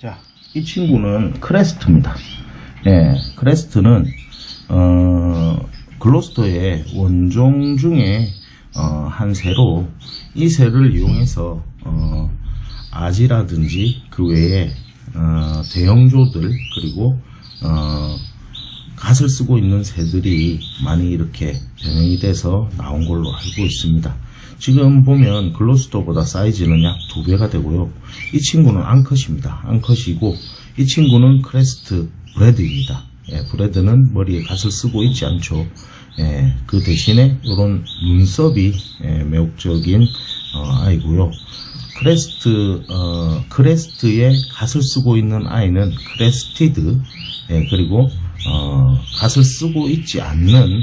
자, 이 친구는 크레스트입니다. 예, 크레스트는 어, 글로스터의 원종 중에 어, 한 새로 이 새를 이용해서 어, 아지라든지 그 외에 어, 대형조들 그리고 어, 갓을 쓰고 있는 새들이 많이 이렇게 변형이 돼서 나온 걸로 알고 있습니다. 지금 보면 글로스터보다 사이즈는 약두 배가 되고요. 이 친구는 앙컷입니다. 앙컷이고 이 친구는 크레스트 브레드입니다. 예, 브레드는 머리에 갓을 쓰고 있지 않죠. 예, 그 대신에 이런 눈썹이 예, 매혹적인 어, 아이고요. 크레스트 어, 크레스트에 갓을 쓰고 있는 아이는 크레스티드 예, 그리고 어, 갓을 쓰고 있지 않는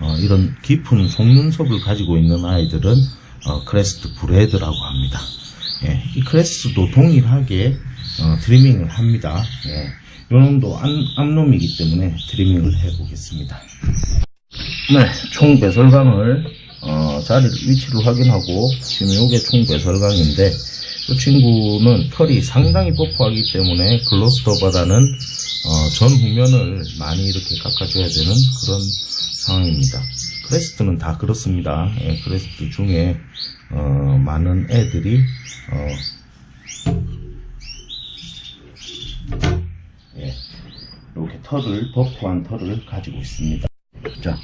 어, 이런 깊은 속눈썹을 가지고 있는 아이들은 어, 크레스트 브레드라고 합니다. 예, 이 크레스트도 동일하게 어, 트리밍을 합니다. 예, 요놈도 암, 암놈이기 때문에 트리밍을 해보겠습니다. 네, 총 배설강을 어, 자리 위치를 확인하고 지금 이게 총 배설강인데 이 친구는 털이 상당히 뽀뽀하기 때문에 글로스터보다는 어, 전 후면을 많이 이렇게 깎아줘야 되는 그런 상황입니다. 크레스트는 다 그렇습니다. 예, 크레스트 중에 어, 많은 애들이 어, 예, 이렇게 털을 버프한 털을 가지고 있습니다. 자,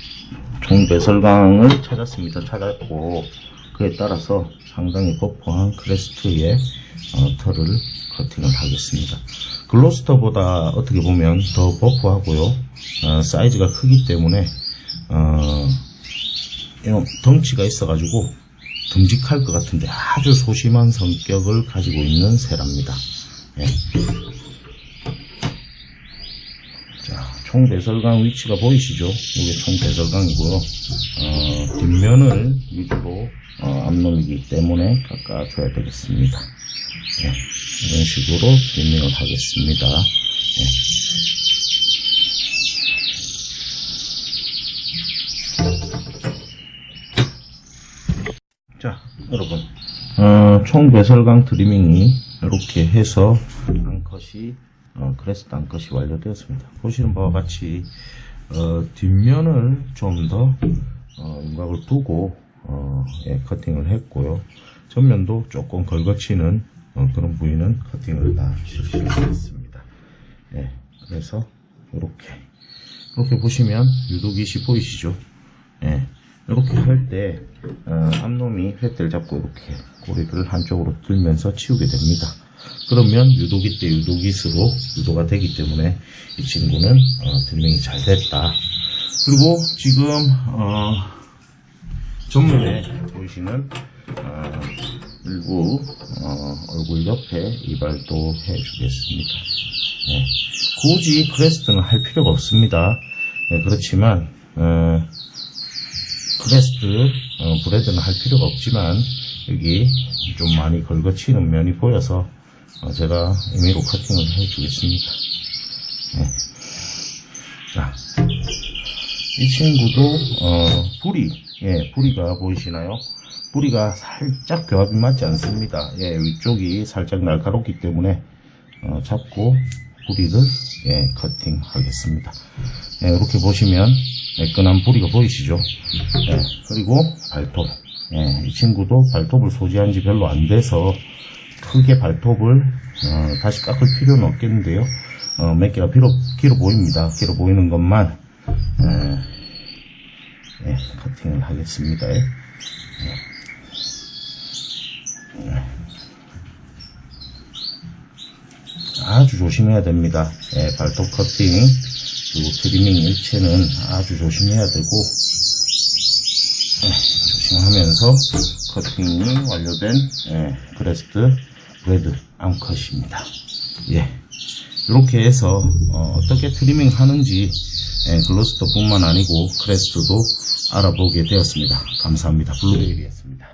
총배설강을 찾았습니다. 찾았고 그에 따라서 상당히 버프한 크레스트의 어, 털을 커팅을 하겠습니다. 글로스터보다 어떻게 보면 더 버프하고요. 어, 사이즈가 크기 때문에 어, 덩치가 있어가지고 듬직할 것 같은데 아주 소심한 성격을 가지고 있는 새랍니다. 예. 총 배설강 위치가 보이시죠? 이게 총 배설강이고요. 어, 뒷면을 위주로 어, 앞놈이기 때문에 깎아줘야 되겠습니다. 예, 이런 식으로 리밍을 하겠습니다. 예. 자, 여러분. 어, 총 배설강 트리밍이 이렇게 해서 앙컷이, 어, 크레스트 앙컷이 완료되었습니다. 보시는 바와 같이, 어, 뒷면을 좀 더, 어, 윤곽을 두고, 어, 예, 커팅을 했고요. 전면도 조금 걸거치는 어, 그런 부위는 커팅을 다 실시를 했습니다. 예, 그래서, 이렇게. 이렇게 보시면 유독이시 보이시죠? 예, 이렇게 할 때, 어, 앞놈이 횟대를 잡고 이렇게 고리를 한쪽으로 들면서 치우게 됩니다. 그러면 유독이 때 유독잇으로 유도가 되기 때문에 이 친구는 어, 트리밍이 잘 됐다. 그리고 지금 어, 전면에 보이시는 어, 일부 어, 얼굴 옆에 이발도 해주겠습니다. 네. 굳이 크레스트는 할 필요가 없습니다. 네, 그렇지만 어, 크레스트 어, 브레드는 할 필요가 없지만 여기 좀 많이 걸거치는 면이 보여서 어, 제가 임의로 커팅을 해주겠습니다. 네. 자, 이 친구도 어, 부리, 예, 부리가 보이시나요? 부리가 살짝 교합이 맞지 않습니다. 예, 위쪽이 살짝 날카롭기 때문에 어, 잡고 부리를 예, 커팅하겠습니다. 예, 이렇게 보시면 매끈한 부리가 보이시죠? 예, 그리고 발톱. 예, 이 친구도 발톱을 소지한 지 별로 안 돼서 크게 발톱을 어, 다시 깎을 필요는 없겠는데요. 어, 몇 개가 길어, 길어 보입니다. 길어 보이는 것만 예, 예, 커팅을 하겠습니다. 예. 예. 아주 조심해야 됩니다. 예, 발톱 커팅 그리고 트리밍 일체는 아주 조심해야 되고 예, 조심하면서 커팅이 완료된 예, 크레스트 레드 암컷입니다. 예, 이렇게 해서 어, 떻게 트리밍 하는지 예, 글로스터 뿐만 아니고 크레스트도 알아보게 되었습니다. 감사합니다. 블루베리였습니다.